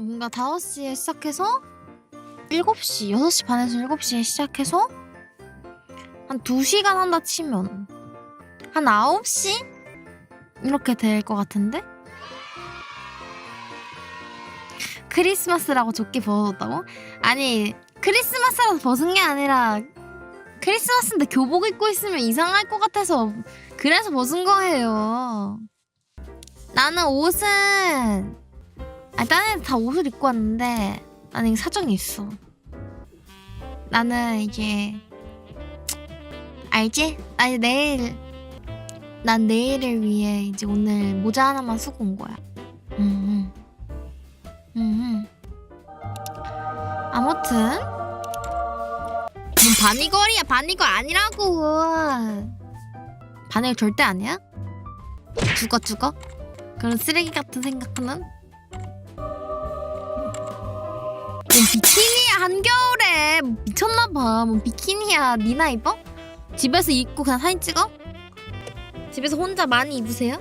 뭔가 5시에 시작해서 7시, 6시 반에서 7시에 시작해서 한 2시간 한다 치면 한 9시? 이렇게 될 것 같은데? 크리스마스라고 좋게 벗었다고? 아니 크리스마스라서 벗은 게 아니라 크리스마스인데 교복 입고 있으면 이상할 것 같아서 그래서 벗은 거예요. 나는 옷은 아 다른 애들 다 옷을 입고 왔는데 나는 사정이 있어. 나는 이제 알지? 아니 내일 난 내일을 위해 이제 오늘 모자 하나만 쓰고 온 거야. 음. 음. 아무튼 뭔 바니걸이야 바니걸 아니라고. 바니걸 절대 아니야? 죽어 죽어? 그런 쓰레기 같은 생각하 비키니야 한겨울에 뭐 미쳤나봐 뭔 비키니야 니나 입어? 집에서 입고 그냥 사진 찍어? 집에서 혼자 많이 입으세요?